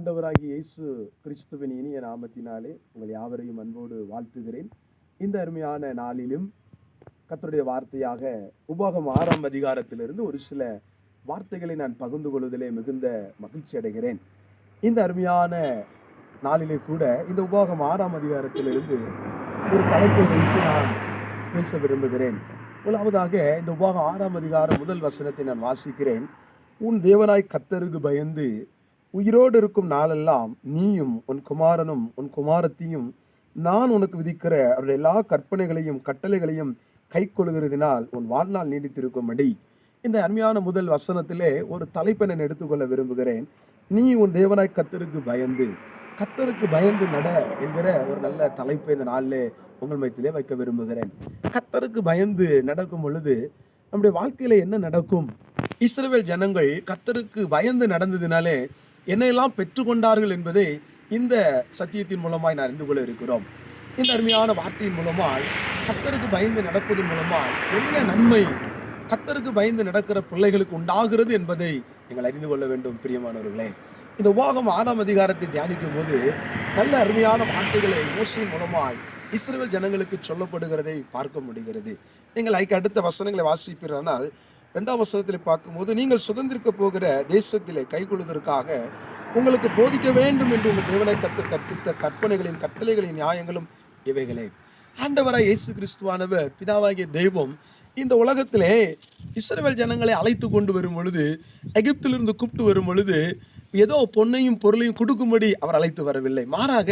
ஆண்டவராகி இயேசு கிறிஸ்துவின் இனிய நாமத்தினாலே உங்கள் யாவரையும் அன்போடு வாழ்த்துகிறேன். இந்த அருமையான நாளிலும் கத்தருடைய வார்த்தையாக உபாகம் ஆறாம் அதிகாரத்திலிருந்து ஒரு சில வார்த்தைகளை நான் பகிர்ந்து கொள்வதிலே மிகுந்த மகிழ்ச்சி அடைகிறேன். இந்த அருமையான நாளிலே கூட இந்த உபாகம் ஆறாம் அதிகாரத்திலிருந்து ஒரு தலைப்பை வைத்து நான் பேச விரும்புகிறேன். முதலாவதாக இந்த உபாகம் ஆறாம் அதிகாரம் முதல் வசனத்தை நான் வாசிக்கிறேன். உன் தேவனாய் கத்தருக்கு பயந்து உயிரோடு இருக்கும் நாளெல்லாம் நீயும் உன் குமாரனும் உன் குமாரத்தையும் நான் உனக்கு விதிக்கிற அவருடைய எல்லா கற்பனைகளையும் கட்டளைகளையும் கை கொள்கிறதினால் உன் வாழ்நாள் நீடித்திருக்கும்படி. இந்த அருமையான முதல் வசனத்திலே ஒரு தலைப்பை நான் எடுத்துக்கொள்ள விரும்புகிறேன். நீ உன் தேவனாய் கத்தருக்கு பயந்து கத்தருக்கு பயந்து நட என்கிற ஒரு நல்ல தலைப்பை இந்த நாளிலே உங்கள் மையத்திலே வைக்க விரும்புகிறேன். கத்தருக்கு பயந்து நடக்கும் பொழுது நம்முடைய வாழ்க்கையில என்ன நடக்கும்? இஸ்ரேல் ஜனங்கள் கத்தருக்கு பயந்து நடந்ததுனாலே என்னையெல்லாம் பெற்றுக்கொண்டார்கள் என்பதை இந்த சத்தியத்தின் மூலமாய் நான் அறிந்து கொள்ள இருக்கிறோம். இந்த அருமையான வார்த்தையின் மூலமாய் கத்தருக்கு பயந்து நடப்பதன் மூலமாய் என்ன நன்மை கத்தருக்கு பயந்து நடக்கிற பிள்ளைகளுக்கு உண்டாகிறது என்பதை நீங்கள் அறிந்து கொள்ள வேண்டும் பிரியமானவர்களே. இந்த உபாகம் ஆறாம் அதிகாரத்தை தியானிக்கும் போது நல்ல அருமையான வார்த்தைகளை மோசையின் மூலமாய் இஸ்ரேல் ஜனங்களுக்கு சொல்லப்படுகிறதை பார்க்க முடிகிறது. நீங்கள் ஐக்கு அடுத்த வசனங்களை வாசிப்பீரானால் ரெண்டாம் வசனத்தில் பார்க்கும்போது நீங்கள் சுதந்திரிக்க போகிற தேசத்திலே கைகொள்வதற்காக உங்களுக்கு போதிக்க வேண்டும் என்று உங்கள் தேவனை கற்று கற்பித்த கற்பனைகளின் கட்டளைகளின் நியாயங்களும் இவைகளே. ஆண்டவராய் இயேசு கிறிஸ்துவானவர் பிதாவாகிய தெய்வம் இந்த உலகத்திலே இஸ்ரவேல் ஜனங்களை அழைத்து கொண்டு வரும் பொழுது எகிப்திலிருந்து கூப்பிட்டு வரும் பொழுது ஏதோ பொன்னையும் பொருளையும் கொடுக்கும்படி அவர் அழைத்து வரவில்லை. மாறாக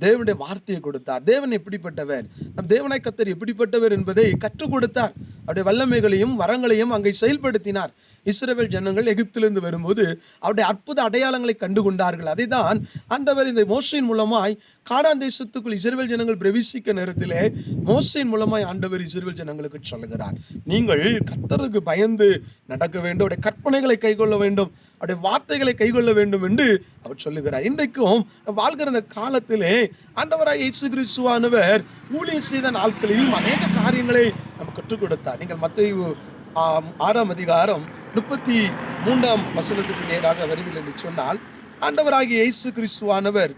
தேவனுடைய வார்த்தையை கொடுத்தார். தேவன் எப்படிப்பட்டவர்? நம் தேவனாய் கத்தர் எப்படிப்பட்டவர் என்பதை கற்றுக் கொடுத்தார். அவருடைய வல்லமைகளையும் வரங்களையும் அங்கே செயல்படுத்தினார். இஸ்ரவேல் ஜனங்கள் எகிப்திலிருந்து வரும்போது அவருடைய அற்புத அடையாளங்களை கண்டு கொண்டார்கள் அதை தான் ஆண்டவர் இந்த மோஷின் மூலமாய் காடான் தேசத்துக்குள் இஸ்ரவேல் ஜனங்கள் பிரவேசிக்க நேரத்திலே மோசையின் மூலமாய் ஆண்டவர் இஸ்ரவேல் ஜனங்களுக்கு சொல்லுகிறார். நீங்கள் கத்தருக்கு பயந்து நடக்க வேண்டும் அவருடைய கற்பனைகளை கைக்கொள்ள வேண்டும் அவருடைய வார்த்தைகளை கைக்கொள்ள வேண்டும் என்று அவர் சொல்லுகிறார். இன்றைக்கும் வாழ்கிற அந்த காலத்திலே ஆண்டவராய் இயேசு கிறிஸ்துவானவர் ஊழியம் செய்த நாட்களிலும் அநேக காரியங்களை நம்ம கற்றுக் கொடுத்தார். நீங்கள் மத்திய ஆறாம் அதிகாரம் முப்பத்தி மூன்றாம் வசனத்துக்கு நேராக வருவீர்கள் என்று சொன்னால் ஆண்டவராகிய இயேசு கிறிஸ்துவானவர்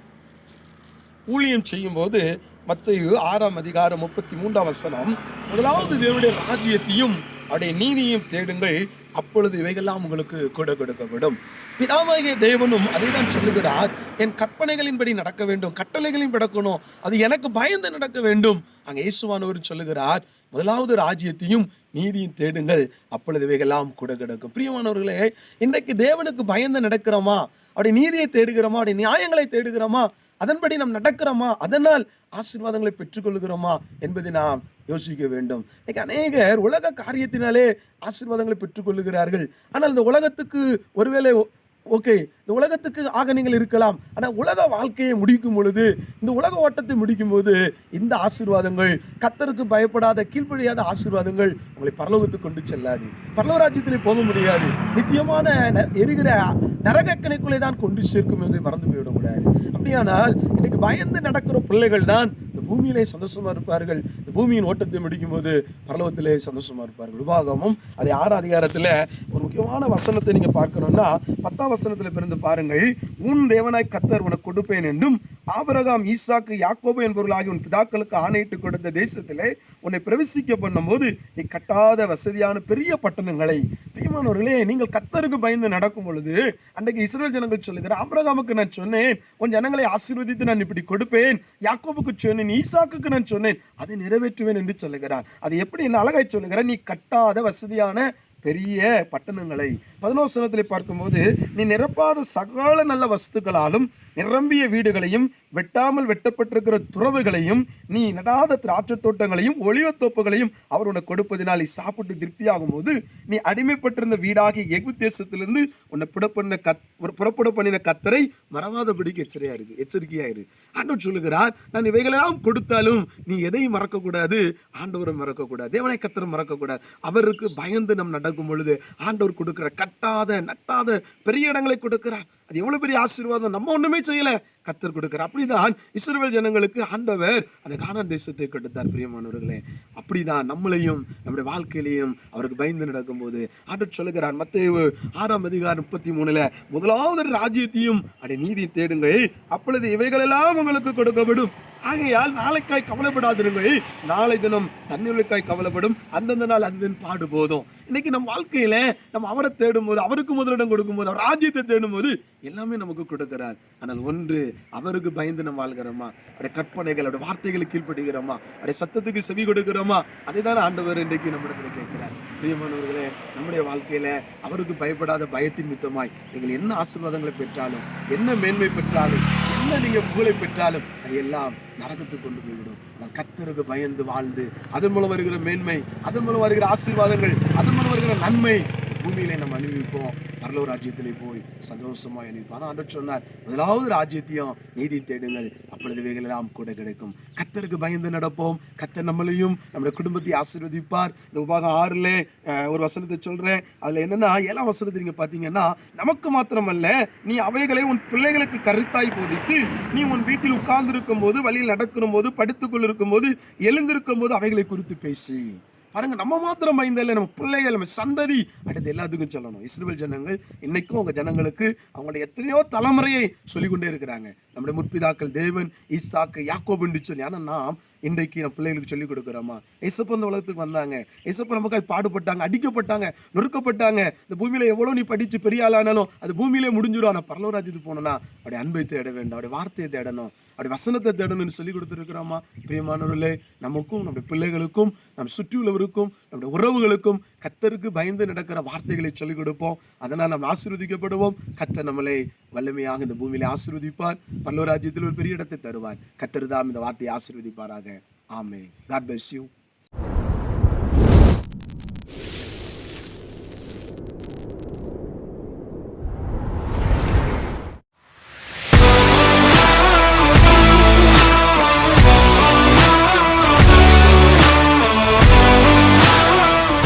ஊழியம் செய்யும்போது மத்தையு ஆறாம் அதிகாரம் முப்பத்தி மூன்றாம் வசனம் முதலாவது தேவனுடைய ராஜ்யத்தையும் அவருடைய நீதியையும் தேடுங்கள் அப்பொழுது இவைகள்லாம் உங்களுக்கு கூட கொடுக்கப்படும். பிதாவாகிய தேவனும் அதை தான் சொல்லுகிறார் என் கற்பனைகளின்படி நடக்க வேண்டும் கட்டளைகளின் நடக்கணும் அது எனக்கு பயந்து நடக்க வேண்டும். அங்கே இயேசுவானவர் சொல்லுகிறார் முதலாவது ராஜ்யத்தையும் நீதியும் தேடுங்கள் அப்பொழுது இவைகள்லாம் கூட கிடக்கும். பிரியமானவர்களே இன்றைக்கு தேவனுக்கு பயந்து நடக்கிறோமா? அவருடைய நீதியை தேடுகிறோமா? அவருடைய நியாயங்களை தேடுகிறோமா? அதன்படி நாம் நடக்கிறோமா? அதனால் ஆசீர்வாதங்களை பெற்றுக்கொள்கிறோமா என்பதை நாம் யோசிக்க வேண்டும். இன்னைக்கு அநேகர் உலக காரியத்தினாலே ஆசீர்வாதங்களை பெற்றுக்கொள்ளுகிறார்கள். ஆனால் இந்த உலகத்துக்கு ஒருவேளை ஓகே இந்த உலகத்துக்கு ஆக நீங்கள் இருக்கலாம். ஆனால் உலக வாழ்க்கையை முடிக்கும் பொழுது இந்த உலக ஓட்டத்தை முடிக்கும் போது இந்த ஆசீர்வாதங்கள் கத்தருக்கு பயப்படாத கீழ்ப்படியாத ஆசீர்வாதங்கள் உங்களை பரலோகத்துக்கு கொண்டு செல்லாது. பரலோராஜ்யத்திலே போக முடியாது. நித்தியமான ந- எரிகிற நரகக்கணைக்குள்ளே தான் கொண்டு சேர்க்கும் என்பதை மறந்து போய்விடக்கூடாது அப்படியானால் இன்னைக்கு பயந்து நடக்கிற பிள்ளைகள் தான் பூமியிலே சந்தோஷமா இருப்பார்கள். இந்த பூமியின் ஓட்டத்தை முடிக்கும் போது பரலோகத்திலே சந்தோஷமா இருப்பார்கள். உபாகமும் அதை ஆறு அதிகாரத்தில் ஒரு முக்கியமான வசனத்தை நீங்க பார்க்கணும்னா பத்தாம் வசனத்தில் பிறந்து பாருங்கள். உன் தேவனாய் கத்தர் உனக்கு கொடுப்பேன் என்றும் ஆபரகாம் ஈசாக்கு யாக்கோபு என்பவர்களாகிய உன் பிதாக்களுக்கு ஆணையிட்டு கொடுத்த தேசத்திலே உன்னை பிரவேசிக்க பண்ணும்போது நீ கட்டாத வசதியான பெரிய பட்டணங்களை பிரியமானவர்களே நீங்கள் கத்தருக்கு பயந்து நடக்கும் பொழுது அன்றைக்கு இஸ்ரேல் ஜனங்கள் சொல்லுகிற ஆபிரகாமுக்கு நான் சொன்னேன் உன் ஜனங்களை ஆசீர்வதித்து நான் இப்படி கொடுப்பேன் யாக்கோபுக்கு சொன்னேன் ஈசாக்குக்கு நான் சொன்னேன் அதை நிறைவேற்றுவேன் என்று சொல்லுகிறார். அது எப்படி என்ன அழகாய் சொல்லுகிறார் நீ கட்டாத வசதியான பெரிய பட்டணங்களை. பதினோசனத்திலே பார்க்கும்போது நீ நிரப்பாத சகல நல்ல வஸ்துக்களாலும் நிரம்பிய வீடுகளையும் வெட்டாமல் வெட்டப்பட்டிருக்கிற துறவுகளையும் நீ நடாத திராட்சை தோட்டங்களையும் ஒளிவத்தோப்புகளையும் அவர் உனக்கு கொடுப்பதினால் நீ சாப்பிட்டு திருப்தியாகும் போது நீ அடிமைப்பட்டிருந்த வீடாகிய எகு தேசத்திலிருந்து உன்னை புடப்பண்ண கத் புறப்பட பண்ணின கத்தரை மறவாதபடிக்கு எச்சரியா இருக்கு எச்சரிக்கையா இரு ஆண்டவர் சொல்லுகிறார் நான் இவைகளெல்லாம் கொடுத்தாலும் நீ எதையும் மறக்கக்கூடாது ஆண்டவரை மறக்கக்கூடாது தேவனை கத்தரை மறக்கக்கூடாது. அவருக்கு பயந்து நம் நடக்கும் பொழுது ஆண்டவர் கொடுக்கிற கட்டாத நட்டாத பெரிய இடங்களை கொடுக்கிறார். அது எவ்வளவு பெரிய ஆசீர்வாதம்? நம்ம ஒண்ணுமே செய்யல. கத்தர் கொடுக்கிறார் அப்படிதான் இஸ்ரேல் ஜனங்களுக்கு ஆண்டவர் அந்த கானான் தேசத்தை கொடுத்தார் பிரியமானவர்களே. அப்படிதான் நம்மளையும் நம்முடைய வாழ்க்கையிலையும் அவருக்கு பயந்து நடக்கும்போது ஆண்டவர் சொல்லுகிறார் மத்தேயு ஆறாம் அதிகாரம் முப்பத்தி மூணுல முதலாவது ராஜ்யத்தையும் அடைய நீதி தேடுங்கள். அப்பொழுது இவைகளெல்லாம் உங்களுக்கு கொடுக்கப்படும். ஆகையால் நாளைக்காய் கவலைப்படாதிருங்கள். நாளை தினம் தண்ணீருக்காய் கவலைப்படும். அந்தந்த நாள் அந்த பாடு போதும். இன்னைக்கு நம்ம வாழ்க்கையில நம்ம அவரை தேடும் போது அவருக்கு முதலிடம் கொடுக்கும்போது அவர் ராஜ்யத்தை தேடும் போது எல்லாமே நமக்கு கொடுக்கிறார். ஆனால் ஒன்று அவருக்கு பயந்து நம்ம வாழ்கிறோமா? அவருடைய கற்பனைகள் அவருடைய வார்த்தைகளை கீழ்ப்படுகிறோமா? அவருடைய சத்தத்துக்கு செவி கொடுக்கிறோமா? அதை தான் ஆண்டவர் இன்றைக்கு நம்மிடத்தில் கேட்கிறார். பிரியமானவர்களே நம்முடைய வாழ்க்கையில அவருக்கு பயப்படாத பயத்தின் மித்தமாய் நீங்கள் என்ன ஆசீர்வாதங்களை பெற்றாலும் என்ன மேன்மை பெற்றாலும் என்ன நீங்கள் புகழை பெற்றாலும் அது எல்லாம் நரகத்துக்கு கொண்டு போய்விடும். நான் கத்தருக்கு பயந்து வாழ்ந்து அதன் மூலம் வருகிற மேன்மை அதன் மூலம் வருகிற ஆசீர்வாதங்கள் அதன் மூலம் வருகிற நன்மை பூமியிலே நம்ம அனுபவிப்போம் பரலோக ராஜ்யத்திலே போய் சந்தோஷமா அனுபவிப்போம் அதான் ஆண்டவர் சொன்னார். முதலாவது ராஜ்யத்தையும் நீதி தேடுங்கள். அப்பொழுது இவைகளெல்லாம் கூட கிடைக்கும். கத்தருக்கு பயந்து நடப்போம். கத்தர் நம்மளையும் நம்முடைய குடும்பத்தை ஆசீர்வதிப்பார். இந்த உபாகம் ஆறுல ஒரு வசனத்தை சொல்கிறேன் அதில் என்னென்னா ஏழாம் வசனத்தை நீங்கள் பார்த்தீங்கன்னா நமக்கு மாத்திரமல்ல நீ அவைகளை உன் பிள்ளைகளுக்கு கருத்தாய் போதித்து நீ உன் வீட்டில் உட்கார்ந்திருக்கும் போது வழியில் நடக்கும் போது படுத்துக்கொள் இருக்கும் போது எழுந்திருக்கும் போது அவைகளை குறித்து பேசி. பாருங்க நம்ம மாத்திரம் பயந்த இல்லை நம்ம பிள்ளைகள் நம்ம சந்ததி அடுத்து எல்லாத்துக்கும் சொல்லணும். இஸ்ரேல் ஜனங்கள் இன்னைக்கும் உங்க ஜனங்களுக்கு அவங்களுடைய எத்தனையோ தலைமுறையை சொல்லிக்கொண்டே இருக்கிறாங்க. நம்முடைய முற்பிதாக்கள் தேவன் ஈசாக்கு என்று சொல்லி. ஆனால் நாம் இன்றைக்கு நம்ம பிள்ளைகளுக்கு சொல்லிக் கொடுக்குறோமா? இசப்ப உலகத்துக்கு வந்தாங்க. இசப்ப நமக்காக பாடுபட்டாங்க அடிக்கப்பட்டாங்க நொறுக்கப்பட்டாங்க. இந்த பூமியில் எவ்வளோ நீ படித்து பெரிய ஆளானாலும் அது பூமியிலே முடிஞ்சிடும். ஆனால் பரலோராஜ்யத்துக்கு போனோம்னா அப்படி அன்பை தேட வேண்டும் அப்படி வார்த்தையை தேடணும் அப்படி வசனத்தை தேடணும்னு சொல்லி கொடுத்துருக்குறோமா? பிரியமானவர்களே நமக்கும் நம்முடைய பிள்ளைகளுக்கும் நம் சுற்றியுள்ளவருக்கும் நம்முடைய உறவுகளுக்கும் கத்தருக்கு பயந்து நடக்கிற வார்த்தைகளை சொல்லிக் கொடுப்போம். அதனால் நம்ம ஆசீர்வதிக்கப்படுவோம். கத்தர் நம்மளை வல்லமையாக இந்த பூமியிலே ஆசீர்வதிப்பார். பல்லவராஜ்யத்தில் ஒரு பெரிய இடத்தை தருவார். கத்தருதாம் இந்த வார்த்தையை ஆசீர்வதிப்பாராக. ஆமே காட் பெஸ் யூ